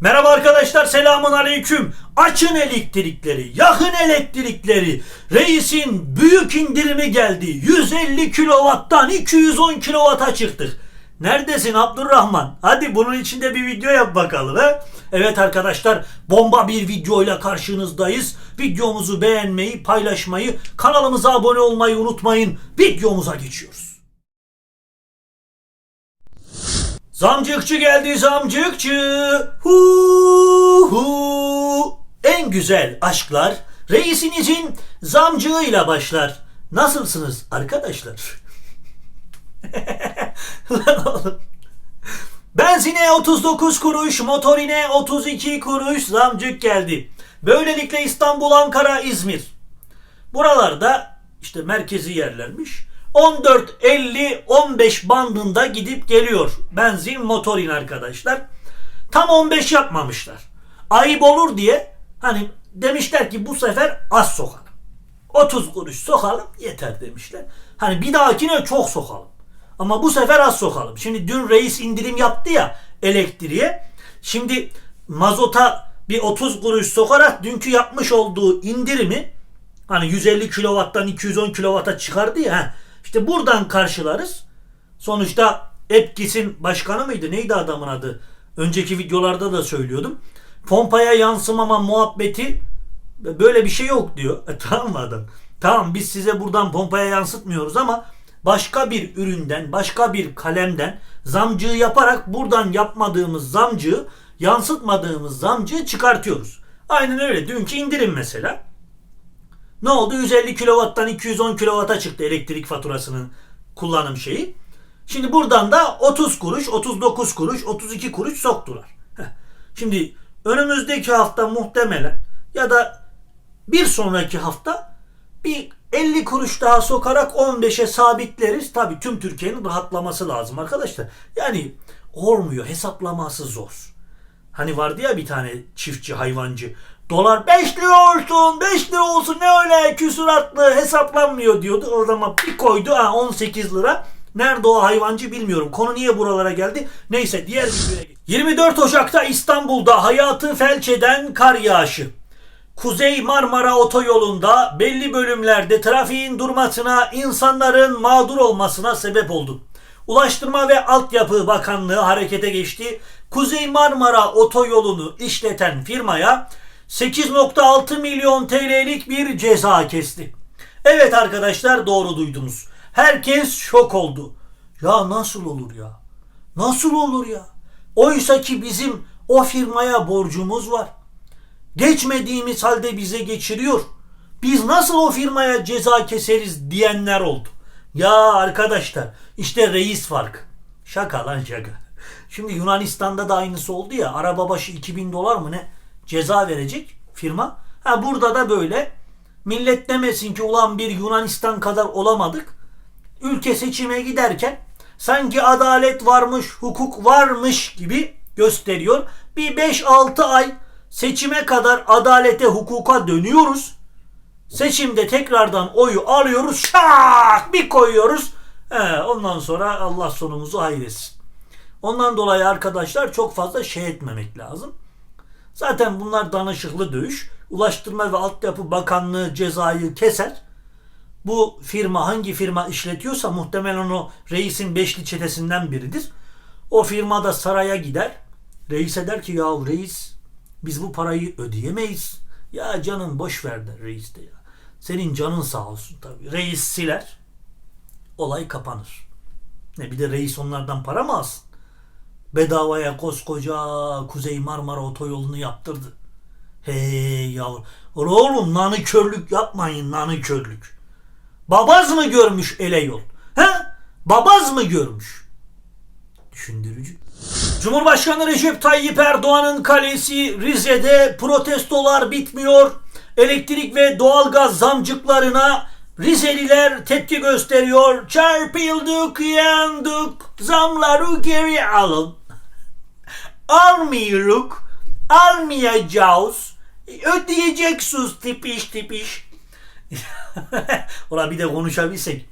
Merhaba arkadaşlar selamun aleyküm. Açın elektrikleri, yakın elektrikleri. Reisin büyük indirimi geldi. 150 kilovattan 210 kilovata çıktık. Neredesin Abdurrahman? Hadi bunun içinde bir video yap bakalım he. Evet arkadaşlar bomba bir videoyla karşınızdayız. Videomuzu beğenmeyi, paylaşmayı, kanalımıza abone olmayı unutmayın. Videomuza geçiyoruz. Zamcıkçı geldi zamcıkçı. Hu hu. En güzel aşklar reisinizin zamcığıyla başlar. Nasılsınız arkadaşlar? Lan oğlum. Benzine 39 kuruş, motorine 32 kuruş zamcık geldi. Böylelikle İstanbul, Ankara, İzmir. Buralarda işte merkezi yerlermiş. 14.50-15 bandında gidip geliyor. Benzin motorin arkadaşlar. Tam 15 yapmamışlar. Ayıp olur diye hani demişler ki bu sefer az sokalım. 30 kuruş sokalım yeter demişler. Hani bir dahakine çok sokalım. Ama bu sefer az sokalım. Şimdi dün reis indirim yaptı ya elektriğe. Şimdi mazota bir 30 kuruş sokarak dünkü yapmış olduğu indirimi hani 150 kilovattan 210 kilovata çıkardı ya. heh, İşte buradan karşılarız. Sonuçta Epkis'in başkanı mıydı? Neydi adamın adı? Önceki videolarda da söylüyordum. Pompaya yansımama muhabbeti böyle bir şey yok diyor. E, tamam mı adam? Tamam biz size buradan pompaya yansıtmıyoruz ama başka bir üründen, başka bir kalemden zamcığı yaparak buradan yapmadığımız zamcığı, yansıtmadığımız zamcığı çıkartıyoruz. Aynen öyle. Dünkü indirim mesela. Ne oldu? 150 kilovattan 210 kilovata çıktı elektrik faturasının kullanım şeyi. Şimdi buradan da 30 kuruş, 39 kuruş, 32 kuruş soktular. Şimdi önümüzdeki hafta muhtemelen ya da bir sonraki hafta bir 50 kuruş daha sokarak 15'e sabitleriz. Tabii tüm Türkiye'nin rahatlaması lazım arkadaşlar. Yani olmuyor. Hesaplaması zor. Hani vardı ya bir tane çiftçi hayvancı. Dolar 5 lira olsun 5 lira olsun ne öyle küsuratlı hesaplanmıyor diyordu. O zaman bir koydu ha 18 lira. Nerede o hayvancı bilmiyorum. Konu niye buralara geldi? Neyse diğer videoya geç. 24 Ocak'ta İstanbul'da hayatı felç eden kar yağışı. Kuzey Marmara Otoyolu'nda belli bölümlerde trafiğin durmasına, insanların mağdur olmasına sebep oldu. Ulaştırma ve Altyapı Bakanlığı harekete geçti. Kuzey Marmara Otoyolu'nu işleten firmaya 8.6 milyon TL'lik bir ceza kesti. Evet arkadaşlar doğru duydunuz. Herkes şok oldu. Ya nasıl olur ya? Nasıl olur ya? Oysa ki bizim o firmaya borcumuz var. Geçmediğimiz halde bize geçiriyor. Biz nasıl o firmaya ceza keseriz diyenler oldu. Ya arkadaşlar işte reis fark. Şaka lan şaka. Şimdi Yunanistan'da da aynısı oldu ya. Araba başı 2000 dolar mı ne? Ceza verecek firma. Ha burada da böyle. Millet demesin ki ulan bir Yunanistan kadar olamadık. Ülke seçime giderken sanki adalet varmış, hukuk varmış gibi gösteriyor. Bir 5-6 ay seçime kadar adalete, hukuka dönüyoruz. Seçimde tekrardan oyu alıyoruz. Şak bir koyuyoruz. He, ondan sonra Allah sonumuzu hayretsin. Ondan dolayı arkadaşlar çok fazla şey etmemek lazım. Zaten bunlar danışıklı dövüş. Ulaştırma ve Altyapı Bakanlığı cezayı keser. Bu firma hangi firma işletiyorsa muhtemelen o reisin beşli çetesinden biridir. O firma da saraya gider. Reise der ki ya reis biz bu parayı ödeyemeyiz. Ya canım boş ver der reis de ya. Senin canın sağ olsun tabii. Reis siler. Olay kapanır. Ne bir de reis onlardan para mı alsın? Bedavaya koskoca Kuzey Marmara otoyolunu yaptırdı. Hey yavrum. Oğlum nanı körlük yapmayın nanı körlük. Babaz mı görmüş ele yol? He? Babaz mı görmüş? Düşündürücü. Cumhurbaşkanı Recep Tayyip Erdoğan'ın kalesi Rize'de protestolar bitmiyor. Elektrik ve doğalgaz zamcıklarına Rizeliler tepki gösteriyor. Çarpıldık, yandık, zamları geri alın. Almıyoruz, almayacağız. Ödeyeceksiniz tipiş tipiş. Ulan bir de konuşabilsek.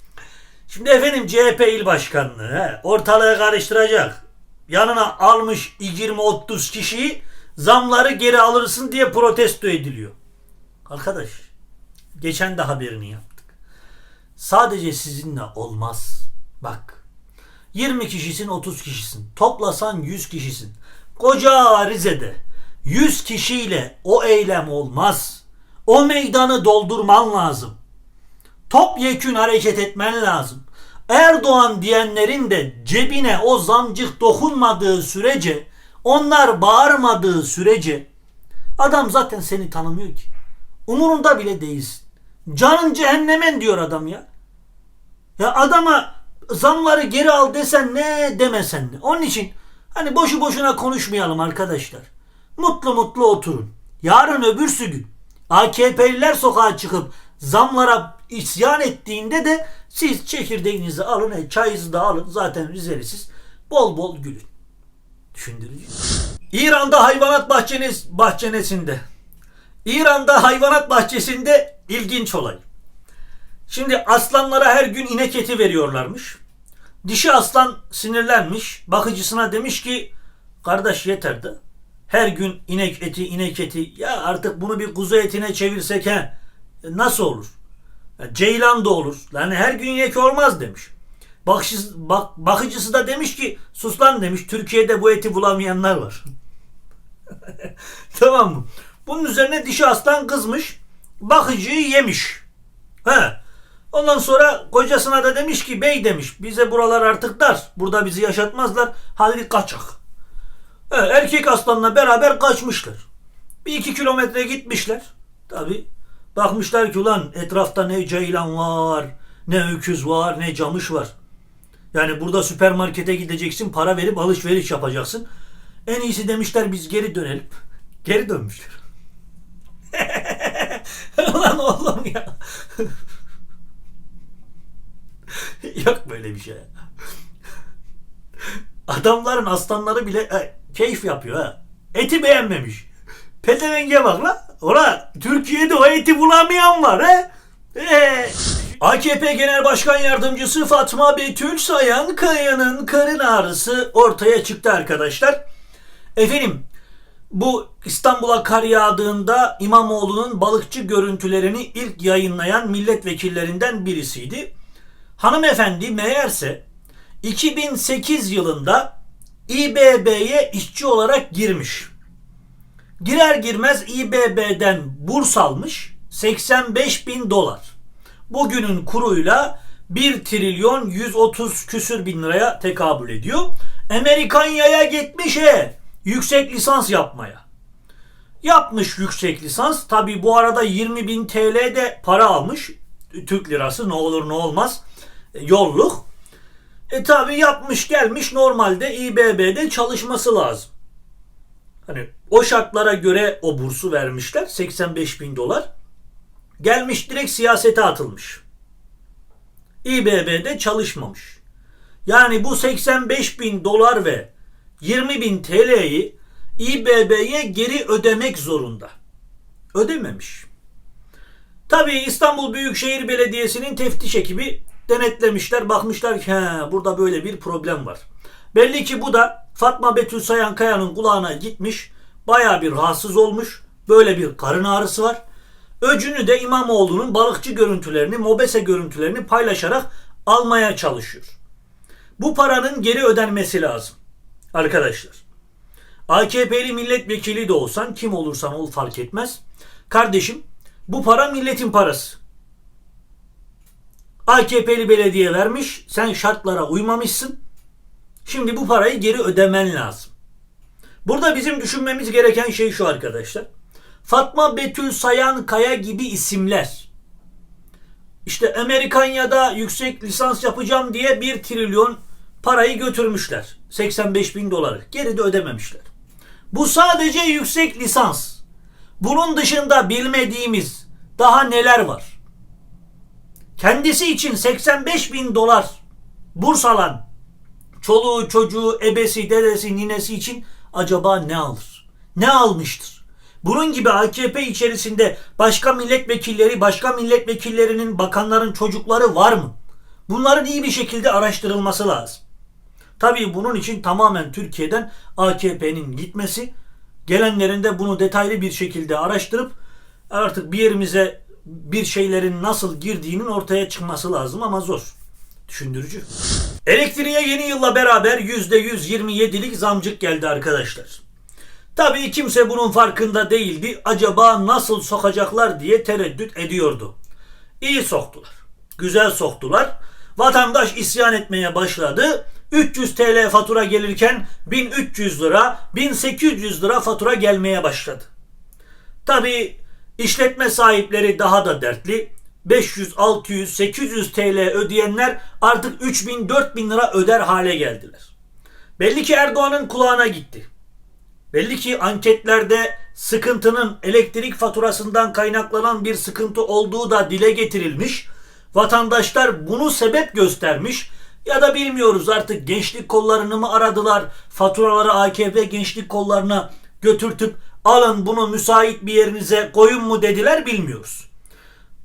Şimdi efendim CHP il başkanlığı he, ortalığı karıştıracak. Yanına almış 20-30 kişiyi zamları geri alırsın diye protesto ediliyor. Arkadaş geçen de haberini yaptık. Sadece sizinle olmaz. Bak 20 kişisin 30 kişisin. Toplasan 100 kişisin. Koca Rize'de 100 kişiyle o eylem olmaz. O meydanı doldurman lazım. Topyekün hareket etmen lazım. Erdoğan diyenlerin de cebine o zamcık dokunmadığı sürece, onlar bağırmadığı sürece adam zaten seni tanımıyor ki. Umurunda bile değilsin. Canın cehennemen diyor adam ya. Ya adama zamları geri al desen ne demesen ne. Onun için hani boşu boşuna konuşmayalım arkadaşlar. Mutlu mutlu oturun. Yarın öbürsü gün AKP'liler sokağa çıkıp zamlara isyan ettiğinde de siz çekirdeğinizi alın, e, çayınızı da alın. Zaten Rizelisiz. Bol bol gülün. Düşündürücü. İran'da hayvanat bahçeniz, bahçenesinde. İran'da hayvanat bahçesinde ilginç olay. Şimdi aslanlara her gün inek eti veriyorlarmış. Dişi aslan sinirlenmiş. Bakıcısına demiş ki kardeş yeter de. Her gün inek eti inek eti. Ya artık bunu bir kuzu etine çevirsek he. Nasıl olur? Ceylan da olur. Yani her gün inek olmaz demiş. Bakıcısı, bak, bakıcısı da demiş ki sus lan demiş. Türkiye'de bu eti bulamayanlar var. tamam mı? Bunun üzerine dişi aslan kızmış. Bakıcıyı yemiş. He. Ondan sonra kocasına da demiş ki bey demiş bize buralar artık dar. Burada bizi yaşatmazlar. Hadi kaçak. He, erkek aslanla beraber kaçmışlar. Bir iki kilometre gitmişler. Tabi bakmışlar ki ulan etrafta ne ceylan var, ne öküz var, ne camış var. Yani burada süpermarkete gideceksin, para verip alışveriş yapacaksın. En iyisi demişler biz geri dönelim. Geri dönmüşler. Ulan oğlum ya. Yok böyle bir şey. Adamların aslanları bile e, keyif yapıyor ha. Eti beğenmemiş. Pedevenge bak la. Ola Türkiye'de o eti bulamayan var he. Ee, AKP Genel Başkan Yardımcısı Fatma Betül Sayan Kaya'nın karın ağrısı ortaya çıktı arkadaşlar. Efendim bu İstanbul'a kar yağdığında İmamoğlu'nun balıkçı görüntülerini ilk yayınlayan milletvekillerinden birisiydi. Hanımefendi meğerse 2008 yılında İBB'ye işçi olarak girmiş. Girer girmez İBB'den burs almış 85 bin dolar. Bugünün kuruyla 1 trilyon 130 küsür bin liraya tekabül ediyor. Amerikanya'ya gitmiş he yüksek lisans yapmaya. Yapmış yüksek lisans. Tabi bu arada 20 bin TL de para almış. Türk lirası ne olur ne olmaz. E, yolluk. E tabi yapmış gelmiş normalde İBB'de çalışması lazım. Hani o şartlara göre o bursu vermişler 85 bin dolar. Gelmiş direkt siyasete atılmış. İBB'de çalışmamış. Yani bu 85 bin dolar ve 20 bin TL'yi İBB'ye geri ödemek zorunda. Ödememiş. Tabii İstanbul Büyükşehir Belediyesi'nin teftiş ekibi denetlemişler. Bakmışlar ki he, burada böyle bir problem var. Belli ki bu da Fatma Betül Sayan Kaya'nın kulağına gitmiş. Baya bir rahatsız olmuş. Böyle bir karın ağrısı var. Öcünü de İmamoğlu'nun balıkçı görüntülerini, mobese görüntülerini paylaşarak almaya çalışıyor. Bu paranın geri ödenmesi lazım. Arkadaşlar. AKP'li milletvekili de olsan kim olursan ol fark etmez. Kardeşim bu para milletin parası. AKP'li belediye vermiş. Sen şartlara uymamışsın. Şimdi bu parayı geri ödemen lazım. Burada bizim düşünmemiz gereken şey şu arkadaşlar. Fatma Betül Sayan Kaya gibi isimler. İşte Amerikanya'da yüksek lisans yapacağım diye 1 trilyon parayı götürmüşler. 85 bin doları. Geri de ödememişler. Bu sadece yüksek lisans. Bunun dışında bilmediğimiz daha neler var? Kendisi için 85 bin dolar burs alan çoluğu, çocuğu, ebesi, dedesi, ninesi için acaba ne alır? Ne almıştır? Bunun gibi AKP içerisinde başka milletvekilleri, başka milletvekillerinin, bakanların çocukları var mı? Bunların iyi bir şekilde araştırılması lazım. Tabii bunun için tamamen Türkiye'den AKP'nin gitmesi, Gelenlerin de bunu detaylı bir şekilde araştırıp artık bir yerimize bir şeylerin nasıl girdiğinin ortaya çıkması lazım ama zor. Düşündürücü. Elektriğe yeni yılla beraber %127'lik zamcık geldi arkadaşlar. Tabii kimse bunun farkında değildi. Acaba nasıl sokacaklar diye tereddüt ediyordu. İyi soktular. Güzel soktular. Vatandaş isyan etmeye başladı. 300 TL fatura gelirken 1300 lira, 1800 lira fatura gelmeye başladı. Tabii işletme sahipleri daha da dertli. 500, 600, 800 TL ödeyenler artık 3000, 4000 lira öder hale geldiler. Belli ki Erdoğan'ın kulağına gitti. Belli ki anketlerde sıkıntının elektrik faturasından kaynaklanan bir sıkıntı olduğu da dile getirilmiş. Vatandaşlar bunu sebep göstermiş ya da bilmiyoruz artık gençlik kollarını mı aradılar faturaları AKP gençlik kollarına götürtüp alın bunu müsait bir yerinize koyun mu dediler bilmiyoruz.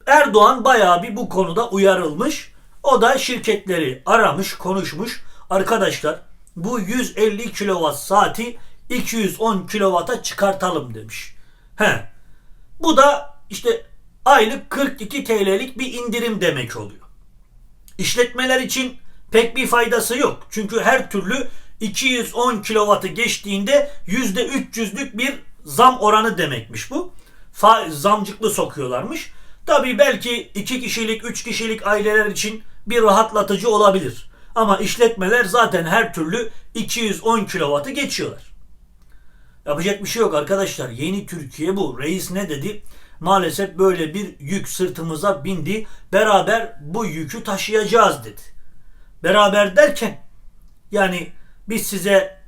Erdoğan bayağı bir bu konuda uyarılmış. O da şirketleri aramış, konuşmuş. Arkadaşlar bu 150 kilowatt saati 210 kilowata çıkartalım demiş. He. Bu da işte aylık 42 TL'lik bir indirim demek oluyor. İşletmeler için pek bir faydası yok. Çünkü her türlü 210 kilovatı geçtiğinde %300'lük bir zam oranı demekmiş bu. Fa zamcıklı sokuyorlarmış. Tabii belki 2 kişilik, 3 kişilik aileler için bir rahatlatıcı olabilir. Ama işletmeler zaten her türlü 210 kilovatı geçiyorlar. Yapacak bir şey yok arkadaşlar. Yeni Türkiye bu. Reis ne dedi? Maalesef böyle bir yük sırtımıza bindi. Beraber bu yükü taşıyacağız dedi. Beraber derken yani biz size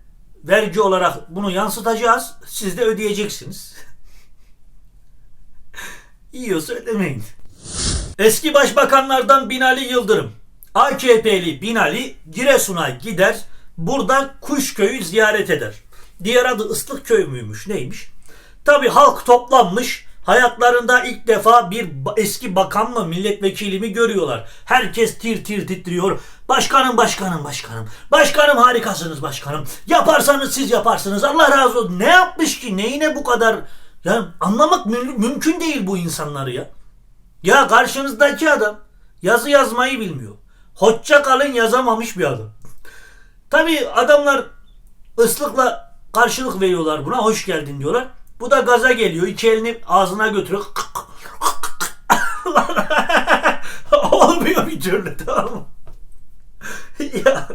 vergi olarak bunu yansıtacağız. Siz de ödeyeceksiniz. Yiyorsa ödemeyin. Eski başbakanlardan Binali Yıldırım. AKP'li Binali Giresun'a gider. Buradan Kuşköy'ü ziyaret eder. Diğer adı Islıkköy müymüş neymiş? Tabi halk toplanmış. Hayatlarında ilk defa bir eski bakan mı milletvekili mi görüyorlar. Herkes tir tir titriyor. Başkanım başkanım başkanım. Başkanım harikasınız başkanım. Yaparsanız siz yaparsınız. Allah razı olsun. Ne yapmış ki? Neyine bu kadar? Ya anlamak mü- mümkün değil bu insanları ya. Ya karşınızdaki adam yazı yazmayı bilmiyor. Hoşça kalın yazamamış bir adam. Tabi adamlar ıslıkla karşılık veriyorlar buna. Hoş geldin diyorlar. Bu da gaza geliyor. iki elini ağzına götürüyor. Olmuyor bir türlü tamam mı? ya.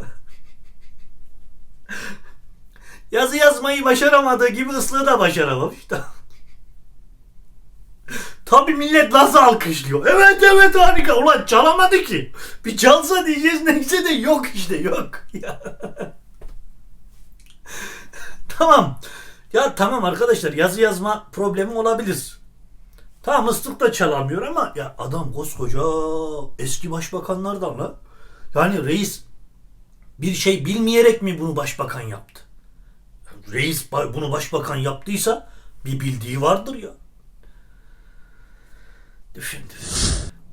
Yazı yazmayı başaramadığı gibi ıslığı da başaramamış. Tabi millet nasıl alkışlıyor. Evet evet harika. Ulan çalamadı ki. Bir çalsa diyeceğiz neyse de yok işte yok. Tamam. Ya tamam arkadaşlar yazı yazma problemi olabilir. Tamam ıslık da çalamıyor ama ya adam koskoca eski başbakanlardan la. Yani reis bir şey bilmeyerek mi bunu başbakan yaptı? Reis bunu başbakan yaptıysa bir bildiği vardır ya. Düşündür.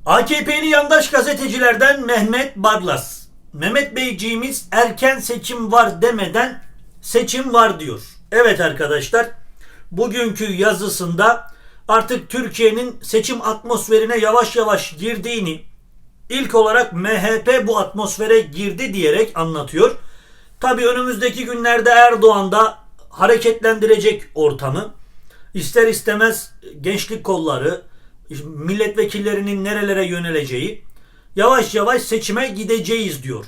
AKP'li yandaş gazetecilerden Mehmet Barlas. Mehmet Beyciğimiz erken seçim var demeden seçim var diyor. Evet arkadaşlar bugünkü yazısında artık Türkiye'nin seçim atmosferine yavaş yavaş girdiğini ilk olarak MHP bu atmosfere girdi diyerek anlatıyor. Tabi önümüzdeki günlerde Erdoğan da hareketlendirecek ortamı. İster istemez gençlik kolları, milletvekillerinin nerelere yöneleceği yavaş yavaş seçime gideceğiz diyor.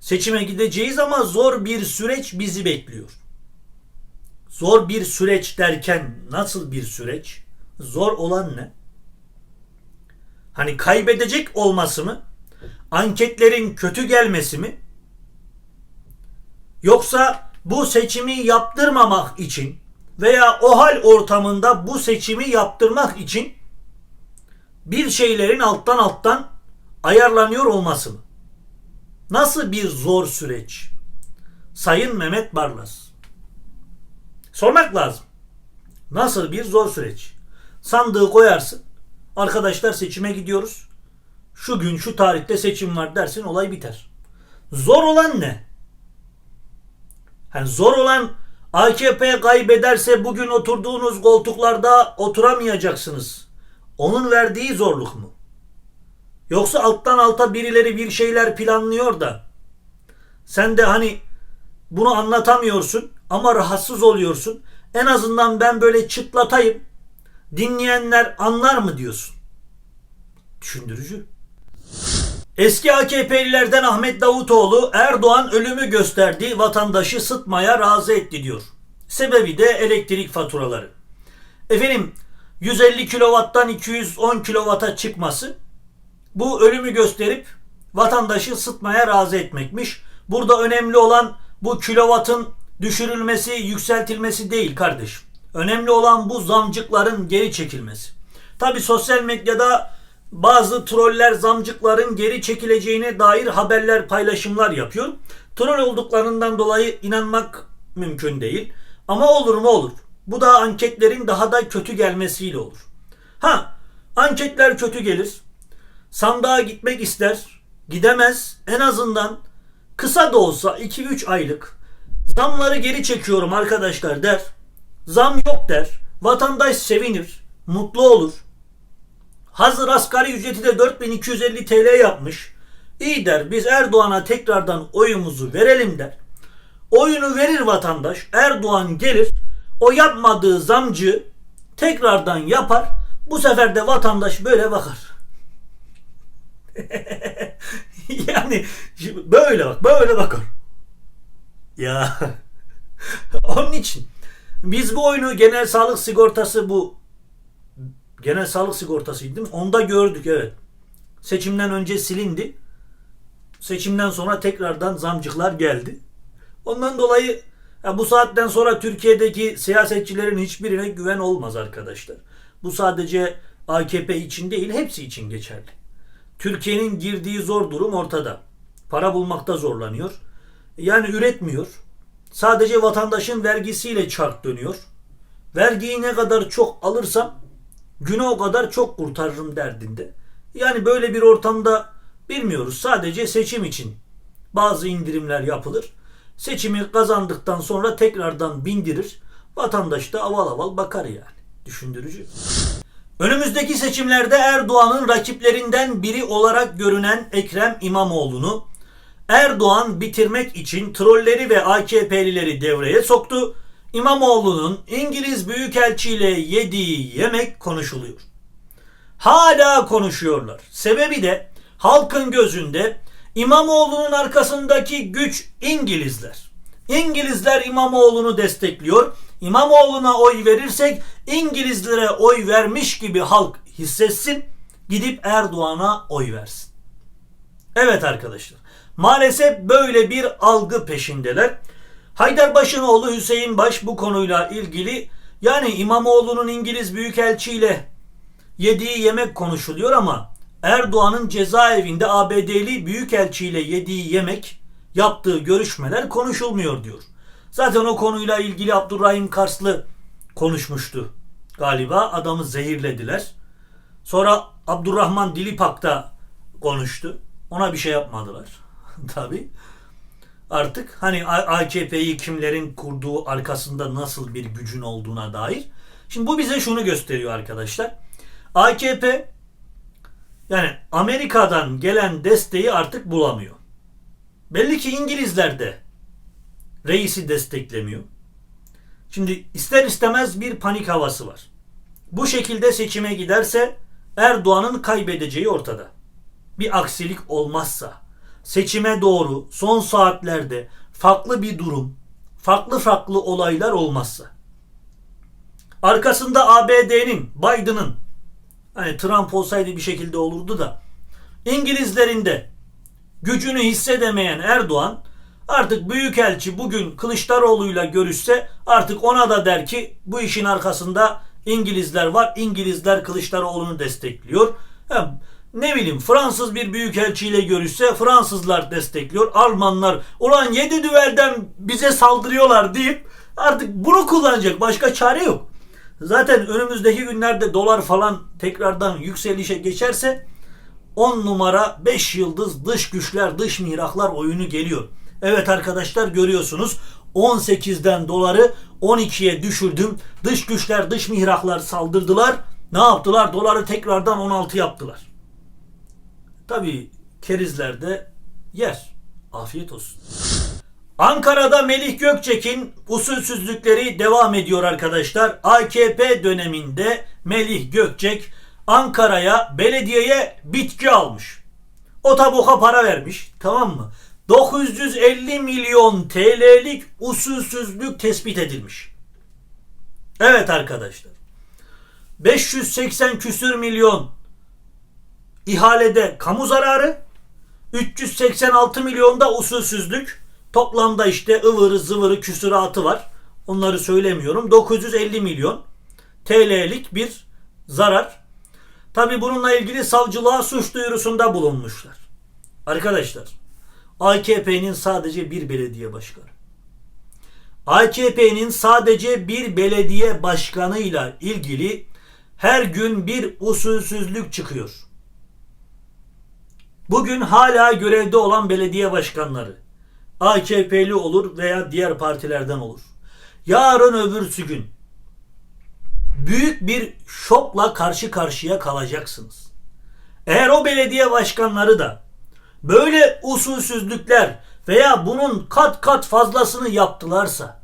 Seçime gideceğiz ama zor bir süreç bizi bekliyor. Zor bir süreç derken nasıl bir süreç? Zor olan ne? Hani kaybedecek olması mı? Anketlerin kötü gelmesi mi? Yoksa bu seçimi yaptırmamak için veya o hal ortamında bu seçimi yaptırmak için bir şeylerin alttan alttan ayarlanıyor olması mı? Nasıl bir zor süreç? Sayın Mehmet Barlas. Sormak lazım. Nasıl bir zor süreç? Sandığı koyarsın. Arkadaşlar seçime gidiyoruz. Şu gün şu tarihte seçim var dersin olay biter. Zor olan ne? Yani zor olan AKP kaybederse bugün oturduğunuz koltuklarda oturamayacaksınız. Onun verdiği zorluk mu? Yoksa alttan alta birileri bir şeyler planlıyor da sen de hani bunu anlatamıyorsun ama rahatsız oluyorsun. En azından ben böyle çıtlatayım. Dinleyenler anlar mı diyorsun? Düşündürücü. Eski AKP'lilerden Ahmet Davutoğlu Erdoğan ölümü gösterdi, vatandaşı sıtmaya razı etti diyor. Sebebi de elektrik faturaları. Efendim 150 kW'dan 210 kW'a çıkması bu ölümü gösterip vatandaşı sıtmaya razı etmekmiş. Burada önemli olan bu kilovatın düşürülmesi, yükseltilmesi değil kardeşim. Önemli olan bu zamcıkların geri çekilmesi. Tabi sosyal medyada bazı troller zamcıkların geri çekileceğine dair haberler, paylaşımlar yapıyor. Troll olduklarından dolayı inanmak mümkün değil. Ama olur mu olur. Bu da anketlerin daha da kötü gelmesiyle olur. Ha, anketler kötü gelir. Sandığa gitmek ister, gidemez. En azından kısa da olsa 2-3 aylık zamları geri çekiyorum arkadaşlar der. Zam yok der. Vatandaş sevinir, mutlu olur. Hazır asgari ücreti de 4250 TL yapmış. İyi der biz Erdoğan'a tekrardan oyumuzu verelim der. Oyunu verir vatandaş. Erdoğan gelir. O yapmadığı zamcı tekrardan yapar. Bu sefer de vatandaş böyle bakar. yani böyle bak böyle bakar. Ya onun için biz bu oyunu genel sağlık sigortası bu genel sağlık sigortasıydı değil mi? Onda gördük evet. Seçimden önce silindi. Seçimden sonra tekrardan zamcıklar geldi. Ondan dolayı ya bu saatten sonra Türkiye'deki siyasetçilerin hiçbirine güven olmaz arkadaşlar. Bu sadece AKP için değil hepsi için geçerli. Türkiye'nin girdiği zor durum ortada. Para bulmakta zorlanıyor. Yani üretmiyor. Sadece vatandaşın vergisiyle çark dönüyor. Vergiyi ne kadar çok alırsam güne o kadar çok kurtarırım derdinde. Yani böyle bir ortamda bilmiyoruz. Sadece seçim için bazı indirimler yapılır. Seçimi kazandıktan sonra tekrardan bindirir. Vatandaş da aval aval bakar yani. Düşündürücü. Önümüzdeki seçimlerde Erdoğan'ın rakiplerinden biri olarak görünen Ekrem İmamoğlu'nu Erdoğan bitirmek için trolleri ve AKP'lileri devreye soktu. İmamoğlu'nun İngiliz Büyükelçi ile yediği yemek konuşuluyor. Hala konuşuyorlar. Sebebi de halkın gözünde İmamoğlu'nun arkasındaki güç İngilizler. İngilizler İmamoğlu'nu destekliyor. İmamoğlu'na oy verirsek İngilizlere oy vermiş gibi halk hissetsin. Gidip Erdoğan'a oy versin. Evet arkadaşlar. Maalesef böyle bir algı peşindeler. Haydarbaş'ın oğlu Hüseyin Baş bu konuyla ilgili yani İmamoğlu'nun İngiliz Büyükelçi yediği yemek konuşuluyor ama Erdoğan'ın cezaevinde ABD'li Büyükelçi ile yediği yemek yaptığı görüşmeler konuşulmuyor diyor. Zaten o konuyla ilgili Abdurrahim Karslı konuşmuştu galiba. Adamı zehirlediler. Sonra Abdurrahman Dilipak da konuştu. Ona bir şey yapmadılar. Tabi. Artık hani AKP'yi kimlerin kurduğu arkasında nasıl bir gücün olduğuna dair. Şimdi bu bize şunu gösteriyor arkadaşlar. AKP yani Amerika'dan gelen desteği artık bulamıyor. Belli ki İngilizler de reisi desteklemiyor. Şimdi ister istemez bir panik havası var. Bu şekilde seçime giderse Erdoğan'ın kaybedeceği ortada. Bir aksilik olmazsa, seçime doğru son saatlerde farklı bir durum, farklı farklı olaylar olmazsa. Arkasında ABD'nin, Biden'ın hani Trump olsaydı bir şekilde olurdu da İngilizlerin de gücünü hissedemeyen Erdoğan artık Büyükelçi bugün Kılıçdaroğlu'yla görüşse artık ona da der ki bu işin arkasında İngilizler var. İngilizler Kılıçdaroğlu'nu destekliyor. Hem ne bileyim Fransız bir büyükelçiyle görüşse Fransızlar destekliyor. Almanlar ulan yedi düvelden bize saldırıyorlar deyip artık bunu kullanacak. Başka çare yok. Zaten önümüzdeki günlerde dolar falan tekrardan yükselişe geçerse 10 numara 5 yıldız dış güçler dış mihraklar oyunu geliyor. Evet arkadaşlar görüyorsunuz 18'den doları 12'ye düşürdüm. Dış güçler, dış mihraklar saldırdılar. Ne yaptılar? Doları tekrardan 16 yaptılar. Tabii kerizler de yer. Afiyet olsun. Ankara'da Melih Gökçek'in usulsüzlükleri devam ediyor arkadaşlar. AKP döneminde Melih Gökçek Ankara'ya belediyeye bitki almış. O tabuka para vermiş tamam mı? 950 milyon TL'lik usulsüzlük tespit edilmiş. Evet arkadaşlar. 580 küsür milyon ihalede kamu zararı, 386 milyonda usulsüzlük. Toplamda işte ıvırı zıvırı küsuratı var. Onları söylemiyorum. 950 milyon TL'lik bir zarar. Tabi bununla ilgili savcılığa suç duyurusunda bulunmuşlar. Arkadaşlar AKP'nin sadece bir belediye başkanı. AKP'nin sadece bir belediye başkanıyla ilgili her gün bir usulsüzlük çıkıyor. Bugün hala görevde olan belediye başkanları AKP'li olur veya diğer partilerden olur. Yarın öbürsü gün büyük bir şokla karşı karşıya kalacaksınız. Eğer o belediye başkanları da böyle usulsüzlükler veya bunun kat kat fazlasını yaptılarsa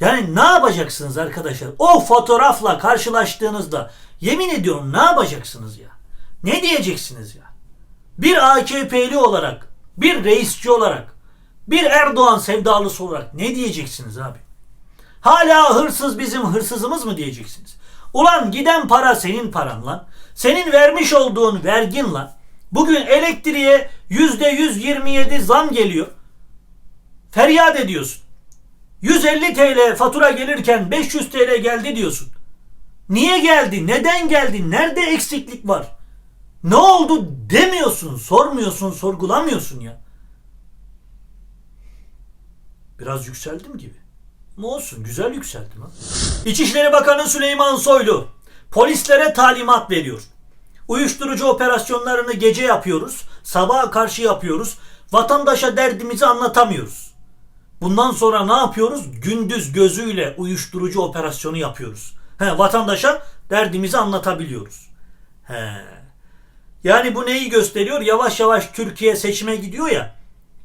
yani ne yapacaksınız arkadaşlar? O fotoğrafla karşılaştığınızda yemin ediyorum ne yapacaksınız ya? Ne diyeceksiniz ya? Bir AKP'li olarak, bir reisçi olarak, bir Erdoğan sevdalısı olarak ne diyeceksiniz abi? Hala hırsız bizim hırsızımız mı diyeceksiniz? Ulan giden para senin paran lan. Senin vermiş olduğun vergin lan. Bugün elektriğe yüzde 127 zam geliyor. Feryat ediyorsun. 150 TL fatura gelirken 500 TL geldi diyorsun. Niye geldi? Neden geldi? Nerede eksiklik var? Ne oldu demiyorsun, sormuyorsun, sorgulamıyorsun ya. Biraz yükseldim gibi. Ne olsun güzel yükseldim ha. İçişleri Bakanı Süleyman Soylu polislere talimat veriyor. Uyuşturucu operasyonlarını gece yapıyoruz, sabaha karşı yapıyoruz. Vatandaşa derdimizi anlatamıyoruz. Bundan sonra ne yapıyoruz? Gündüz gözüyle uyuşturucu operasyonu yapıyoruz. He, vatandaşa derdimizi anlatabiliyoruz. He. Yani bu neyi gösteriyor? Yavaş yavaş Türkiye seçime gidiyor ya.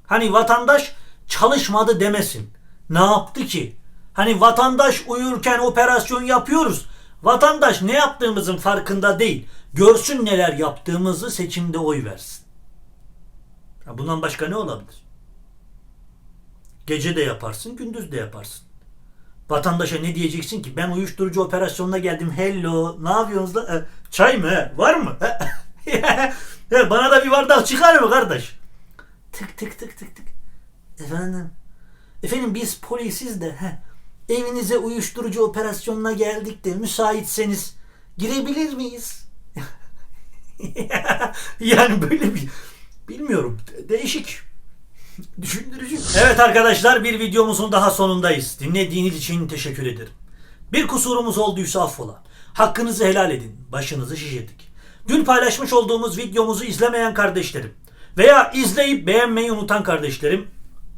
Hani vatandaş çalışmadı demesin. Ne yaptı ki? Hani vatandaş uyurken operasyon yapıyoruz. Vatandaş ne yaptığımızın farkında değil. Görsün neler yaptığımızı seçimde oy versin. Ya bundan başka ne olabilir? Gece de yaparsın, gündüz de yaparsın. Vatandaşa ne diyeceksin ki? Ben uyuşturucu operasyonuna geldim. Hello, ne yapıyorsunuz da? E, çay mı? Var mı? Bana da bir bardak çıkar mı kardeş? Tık tık tık tık tık. Efendim? Efendim biz polisiz de he, evinize uyuşturucu operasyonuna geldik de müsaitseniz girebilir miyiz? yani böyle bir bilmiyorum değişik. Düşündürücü. Evet arkadaşlar bir videomuzun daha sonundayız. Dinlediğiniz için teşekkür ederim. Bir kusurumuz olduysa affola. Hakkınızı helal edin. Başınızı şişirdik. Dün paylaşmış olduğumuz videomuzu izlemeyen kardeşlerim veya izleyip beğenmeyi unutan kardeşlerim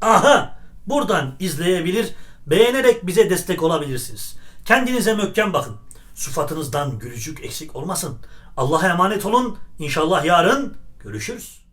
aha buradan izleyebilir beğenerek bize destek olabilirsiniz. Kendinize mökken bakın. Sıfatınızdan gülücük eksik olmasın. Allah'a emanet olun. İnşallah yarın görüşürüz.